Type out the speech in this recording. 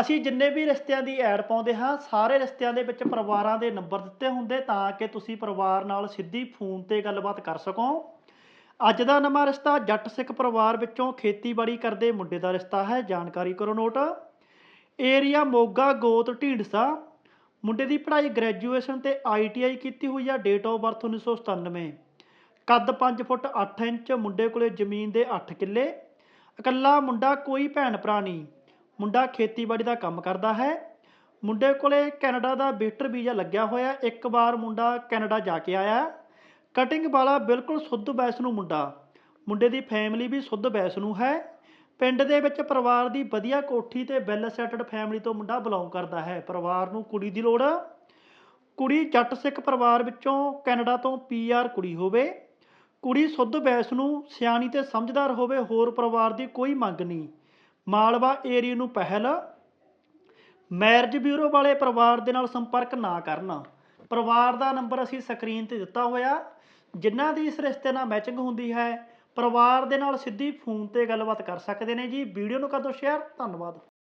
ਅਸੀਂ ਜਿੰਨੇ ਵੀ ਰਿਸ਼ਤਿਆਂ ਦੀ ਐਡ ਪਾਉਂਦੇ ਹਾਂ, ਸਾਰੇ ਰਿਸ਼ਤਿਆਂ ਦੇ ਵਿੱਚ ਪਰਿਵਾਰਾਂ ਦੇ ਨੰਬਰ ਦਿੱਤੇ ਹੁੰਦੇ ਤਾਂ ਕਿ ਤੁਸੀਂ ਪਰਿਵਾਰ ਨਾਲ ਸਿੱਧੀ ਫੋਨ ਤੇ ਗੱਲਬਾਤ ਕਰ ਸਕੋ। ਅੱਜ ਦਾ ਨਵਾਂ ਰਿਸ਼ਤਾ ਜੱਟ ਸਿੱਖ ਪਰਿਵਾਰ ਵਿੱਚੋਂ ਖੇਤੀਬਾੜੀ ਕਰਦੇ ਮੁੰਡੇ ਦਾ ਰਿਸ਼ਤਾ ਹੈ, ਜਾਣਕਾਰੀ ਕਰੋ ਨੋਟ। ਏਰੀਆ ਮੋਗਾ ਗੋਤ ਢੀਂਡਸਾ। ਮੁੰਡੇ ਦੀ ਪੜ੍ਹਾਈ ਗ੍ਰੈਜੂਏਸ਼ਨ ਤੇ ਆਈਟੀਆਈ ਕੀਤੀ ਹੋਈ ਆ ਡੇਟ ਆਫ ਬਰਥ 1997 ਕੱਦ 5 ਫੁੱਟ 8 ਇੰਚ, ਮੁੰਡੇ ਕੋਲੇ ਜ਼ਮੀਨ ਦੇ 8 ਕਿੱਲੇ। ਇਕੱਲਾ ਮੁੰਡਾ, ਕੋਈ ਭੈਣ ਭਰਾ ਨਹੀਂ। ਮੁੰਡਾ ਖੇਤੀਬਾੜੀ ਦਾ ਕੰਮ ਕਰਦਾ ਹੈ। ਮੁੰਡੇ ਕੋਲੇ ਕੈਨੇਡਾ ਦਾ ਵਿਜ਼ਟਰ ਵੀਜ਼ਾ ਲੱਗਿਆ ਹੋਇਆ। ਇੱਕ ਵਾਰ ਮੁੰਡਾ ਕੈਨੇਡਾ ਜਾ ਕੇ ਆਇਆ। ਕਟਿੰਗ ਵਾਲਾ ਬਿਲਕੁਲ ਸ਼ੁੱਧ ਬੈਸ ਨੂੰ ਮੁੰਡਾ। ਮੁੰਡੇ ਦੀ ਫੈਮਿਲੀ ਵੀ ਸ਼ੁੱਧ ਬੈਸ ਨੂੰ ਹੈ। ਪਿੰਡ ਦੇ ਵਿੱਚ ਪਰਿਵਾਰ ਦੀ ਵਧੀਆ ਕੋਠੀ ਤੇ ਵੈਲ ਸੈਟਡ ਫੈਮਿਲੀ ਤੋਂ ਮੁੰਡਾ ਬਿਲੋਂਗ ਕਰਦਾ ਹੈ। ਪਰਿਵਾਰ ਨੂੰ ਕੁੜੀ ਦੀ ਲੋੜ। ਕੁੜੀ ਜੱਟ ਸਿੱਖ ਪਰਿਵਾਰ ਵਿੱਚੋਂ ਕੈਨੇਡਾ ਤੋਂ ਪੀਆਰ ਕੁੜੀ ਹੋਵੇ। ਕੁੜੀ ਸੁੱਧ ਬੈਸ ਨੂੰ ਸਿਆਣੀ ਤੇ ਸਮਝਦਾਰ ਹੋਵੇ, ਹੋਰ ਪਰਿਵਾਰ ਦੀ ਕੋਈ ਮੰਗ ਨਹੀਂ। ਮਾਲਵਾ ਏਰੀਆ ਨੂੰ ਪਹਿਲ ਮੈਰਿਜ ਬਿਊਰੋ ਵਾਲੇ ਪਰਿਵਾਰ ਦੇ ਨਾਲ ਸੰਪਰਕ ਨਾ ਕਰਨ। ਪਰਿਵਾਰ ਦਾ ਨੰਬਰ ਅਸੀਂ ਸਕਰੀਨ ਤੇ ਦਿੱਤਾ ਹੋਇਆ, ਜਿਨ੍ਹਾਂ ਦੀ ਇਸ ਰਿਸ਼ਤੇ ਨਾਲ ਮੈਚਿੰਗ ਹੁੰਦੀ ਹੈ, ਪਰਿਵਾਰ ਦੇ ਨਾਲ ਸਿੱਧੀ ਫੋਨ ਤੇ ਗੱਲਬਾਤ ਕਰ ਸਕਦੇ ਨੇ ਜੀ। ਵੀਡੀਓ ਨੂੰ ਕਰ ਦਿਓ ਸ਼ੇਅਰ ਧੰਨਵਾਦ।